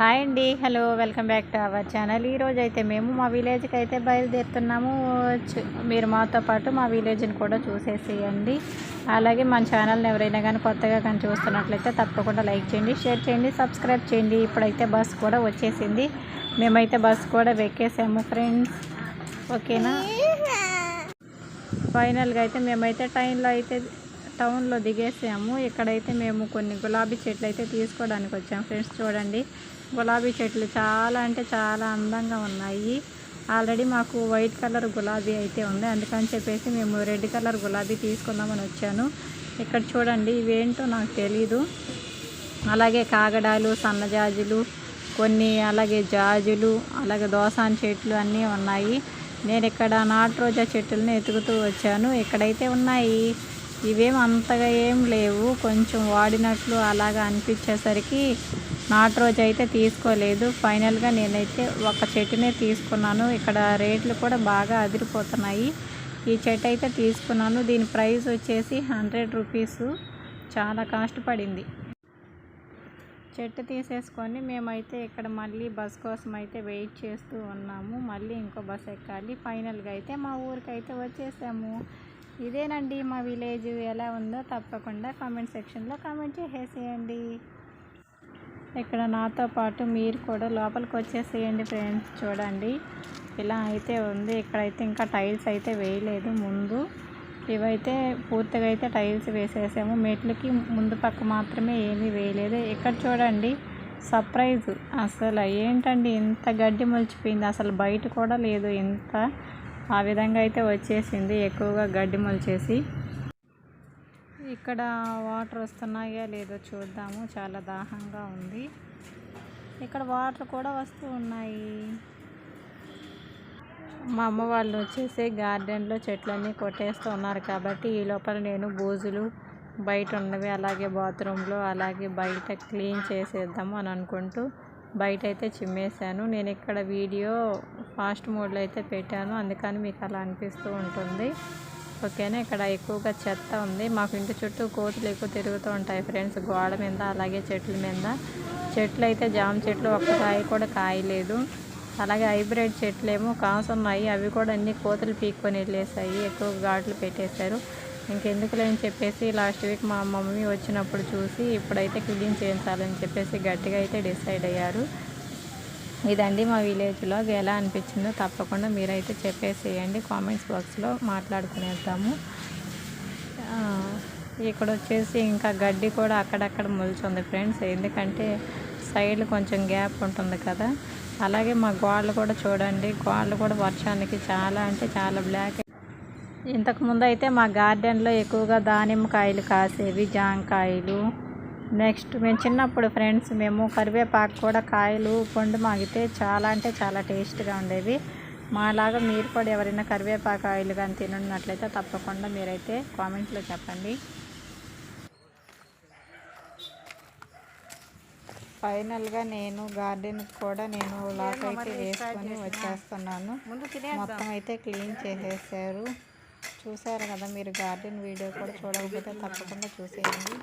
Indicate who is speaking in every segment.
Speaker 1: Hi అండి. Hello welcome back to our channel. ఈరోజు అయితే మేము మా విలేజ్కి అయితే బయలుదేరుతున్నాము. మీరు మాతో పాటు మా విలేజ్ని కూడా చూసేసేయండి. అలాగే మన ఛానల్ని ఎవరైనా కానీ కొత్తగా కానీ చూస్తున్నట్లయితే తప్పకుండా లైక్ చేయండి షేర్ చేయండి సబ్స్క్రైబ్ చేయండి. ఇప్పుడైతే బస్ కూడా వచ్చేసింది. మేమైతే బస్ కూడా ఎక్కేసాము ఫ్రెండ్స్. ఓకేనా? ఫైనల్గా అయితే మేమైతే ట్రైన్లో అయితే టౌన్లో దిగేసాము. ఇక్కడైతే మేము కొన్ని గులాబీ చెట్లు అయితే తీసుకోవడానికి వచ్చాము ఫ్రెండ్స్. చూడండి. గులాబీ చెట్లు చాలా అంటే చాలా అందంగా ఉన్నాయి. ఆల్రెడీ మాకు వైట్ కలర్ గులాబీ అయితే ఉంది. అందుకని చెప్పేసి మేము రెడ్ కలర్ గులాబీ తీసుకుందామని వచ్చాను. ఇక్కడ చూడండి ఇవేంటో నాకు తెలీదు. అలాగే కాగడాలు సన్నజాజులు కొన్ని అలాగే జాజులు అలాగే దోసాన్ చెట్లు అన్నీ ఉన్నాయి. నేను ఇక్కడ నాటు రోజా చెట్లను ఎతుకుతూ వచ్చాను. ఇక్కడైతే ఉన్నాయి. ఇవేం అంతగా ఏం లేవు. కొంచెం వాడినట్లు అలాగా అనిపించేసరికి నాటు రోజు అయితే తీసుకోలేదు. ఫైనల్గా నేనైతే ఒక చెట్టునే తీసుకున్నాను. ఇక్కడ రేట్లు కూడా బాగా అదిరిపోతున్నాయి. ఈ చెట్టు అయితే తీసుకున్నాను. దీని ప్రైస్ వచ్చేసి హండ్రెడ్ రూపీస్. చాలా కాస్ట్ పడింది. చెట్టు తీసేసుకొని మేమైతే ఇక్కడ మళ్ళీ బస్ కోసం అయితే వెయిట్ చేస్తూ ఉన్నాము. మళ్ళీ ఇంకో బస్ ఎక్కాలి. ఫైనల్గా అయితే మా ఊరికి అయితే వచ్చేసాము. ఇదేనండి మా విలేజ్ ఎలా ఉందో తప్పకుండా కామెంట్ సెక్షన్లో కామెంట్ చేసేయండి. ఇక్కడ నాతో పాటు మీరు కూడా లోపలికి వచ్చేసేయండి ఫ్రెండ్స్ చూడండి ఇలా అయితే ఉంది. ఇక్కడైతే ఇంకా టైల్స్ అయితే వేయలేదు ముందు. ఇవైతే పూర్తిగా అయితే టైల్స్ వేసేసాము. మెట్లకి ముందు పక్క మాత్రమే ఏమీ వేయలేదు. ఇక్కడ చూడండి సర్ప్రైజ్ అసలు ఏంటండి ఇంత గడ్డి మొలిచిపోయింది? అసలు బయట కూడా లేదు ఇంత. ఆ విధంగా అయితే వచ్చేసింది. ఎక్కువగా గడ్డి మొలిచేసి. ఇక్కడ వాటర్ వస్తున్నాయా లేదో చూద్దాము. చాలా దాహంగా ఉంది. ఇక్కడ వాటర్ కూడా వస్తూ ఉన్నాయి. మా అమ్మ వాళ్ళు వచ్చేసి గార్డెన్లో చెట్లన్నీ కొట్టేస్తూ ఉన్నారు కాబట్టి ఈ లోపల నేను బూజులు బయట ఉన్నవి అలాగే బాత్రూంలో అలాగే బయట క్లీన్ చేసేద్దాము అని అనుకుంటూ బయట అయితే చిమ్మేశాను. నేను ఇక్కడ వీడియో ఫాస్ట్ మోడ్లో అయితే పెట్టాను. అందుకని మీకు అలా అనిపిస్తూ ఉంటుంది. ఓకేనా? ఇక్కడ ఎక్కువగా చెత్త ఉంది. మాకు ఇంటి చుట్టూ కోతులు ఎక్కువ తిరుగుతూ ఉంటాయి ఫ్రెండ్స్. గోడ మీద అలాగే చెట్ల మీద. చెట్లు అయితే జామ చెట్లు ఒక్క కాయ కూడా కాయలేదు. అలాగే హైబ్రిడ్ చెట్లు ఏమో కాసున్నాయి. అవి కూడా అన్ని కోతులు పీక్కొని వెళ్ళేసాయి. ఎక్కువ ఘాట్లు పెట్టేశారు. ఇంకెందుకులే అని చెప్పేసి లాస్ట్ వీక్ మా మమ్మీ వచ్చినప్పుడు చూసి ఇప్పుడైతే క్లీన్ చేయించాలని చెప్పేసి గట్టిగా అయితే డిసైడ్ అయ్యారు. ఇదండి మా విలేజ్లో ఎలా అనిపించిందో తప్పకుండా మీరైతే చెప్పేసేయండి. కామెంట్స్ బాక్స్లో మాట్లాడుకునేద్దాము. ఇక్కడ వచ్చేసి ఇంకా గడ్డి కూడా అక్కడక్కడ మొలుచుంది ఫ్రెండ్స్ ఎందుకంటే సైడ్ కొంచెం గ్యాప్ ఉంటుంది కదా. అలాగే మా గోడలు కూడా చూడండి. గోడలు కూడా వర్షానికి చాలా అంటే చాలా బ్లాక్ ఇంతకుముందు అయితే మా గార్డెన్లో ఎక్కువగా దానిమ్మకాయలు కాసేవి జాంకాయలు నెక్స్ట్ మేము చిన్నప్పుడు ఫ్రెండ్స్ మేము కరివేపాకు కూడా కాయలు పండు మాగితే చాలా అంటే చాలా టేస్ట్గా ఉండేవి. మాలాగా మీరు కూడా ఎవరైనా కరివేపాకు కాయలు కానీ తినున్నట్లయితే తప్పకుండా మీరైతే కామెంట్లో చెప్పండి. ఫైనల్గా నేను గార్డెన్ కూడా నేను లాక్ అయితే వేసుకొని వచ్చేస్తున్నాను. మొత్తం అయితే క్లీన్ చేసేసారు. చూసారు కదా మీరు గార్డెన్ వీడియో కూడా చూడకపోతే తప్పకుండా చూసేయండి.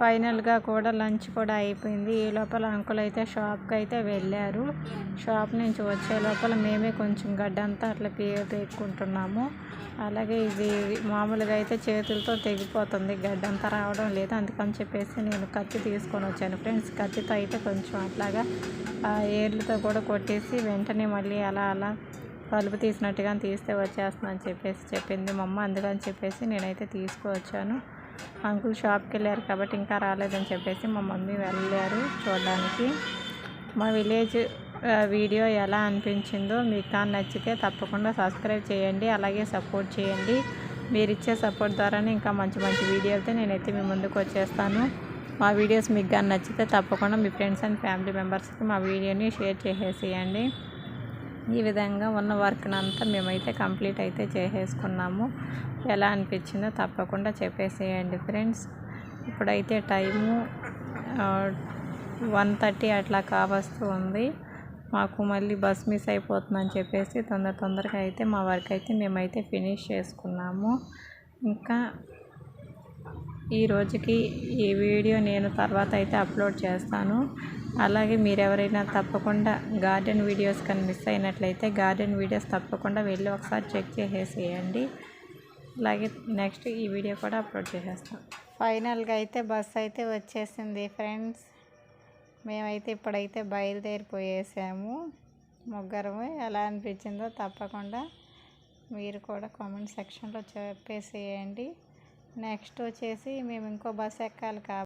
Speaker 1: ఫైనల్గా కూడా లంచ్ కూడా అయిపోయింది. ఈ లోపల అంకుల్ అయితే షాప్కి అయితే వెళ్ళారు. షాప్ నుంచి వచ్చే లోపల మేమే కొంచెం గడ్డంతా అట్లా పీ పేక్కుంటున్నాము అలాగే ఇది మామూలుగా అయితే చేతులతో తెగిపోతుంది. గడ్డంతా రావడం లేదు. అందుకని చెప్పేసి నేను కత్తి తీసుకొని వచ్చాను. ఫ్రెండ్స్ కత్తితో అయితే కొంచెం అట్లాగా ఆ ఏర్లతో కూడా కొట్టేసి వెంటనే మళ్ళీ అలా అలా కలుపు తీసినట్టుగా తీస్తే వచ్చేస్తుందని చెప్పేసి చెప్పింది మా అమ్మ. అందుకని చెప్పేసి నేనైతే తీసుకువచ్చాను. అంకుల్ షాప్కి వెళ్ళారు కాబట్టి ఇంకా రాలేదని చెప్పేసి మా మమ్మీ వెళ్ళారు చూడడానికి. మా విలేజ్ వీడియో ఎలా అనిపించిందో మీకు కానీ నచ్చితే తప్పకుండా సబ్స్క్రైబ్ చేయండి అలాగే సపోర్ట్ చేయండి. మీరు ఇచ్చే సపోర్ట్ ద్వారానే ఇంకా మంచి మంచి వీడియోలతో నేనైతే మీ ముందుకు వచ్చేస్తాను. మా వీడియోస్ మీకు కానీ నచ్చితే తప్పకుండా మీ ఫ్రెండ్స్ అండ్ ఫ్యామిలీ మెంబర్స్కి మా వీడియోని షేర్ చేసేసేయండి. ఈ విధంగా ఉన్న వర్క్ని అంతా మేమైతే కంప్లీట్ అయితే చేసేసుకున్నాము. ఎలా అనిపించిందో తప్పకుండా చెప్పేసేయండి ఫ్రెండ్స్. ఇప్పుడైతే టైము వన్ థర్టీ అట్లా కావస్తూ ఉంది. మాకు మళ్ళీ బస్ మిస్ అయిపోతుందని చెప్పేసి తొందర తొందరగా అయితే మా వర్క్ అయితే మేమైతే ఫినిష్ చేసుకున్నాము. ఇంకా ఈ రోజుకి ఈ వీడియో నేను తర్వాత అయితే అప్లోడ్ చేస్తాను. అలాగే మీరు ఎవరైనా తప్పకుండా గార్డెన్ వీడియోస్ కానీ మిస్ అయినట్లయితే గార్డెన్ వీడియోస్ తప్పకుండా వెళ్ళి ఒకసారి చెక్ చేసేసేయండి. అలాగే నెక్స్ట్ ఈ వీడియో కూడా అప్లోడ్ చేసేస్తాం. ఫైనల్గా అయితే బస్ అయితే వచ్చేసింది ఫ్రెండ్స్. మేమైతే ఇప్పుడైతే బయలుదేరిపోయేసాము. ముగ్గురము ఎలా అనిపించిందో తప్పకుండా మీరు కూడా కామెంట్ సెక్షన్లో చెప్పేసేయండి. నెక్స్ట్ వచ్చేసి మేము ఇంకో బస్ ఎక్కాలి కాబట్టి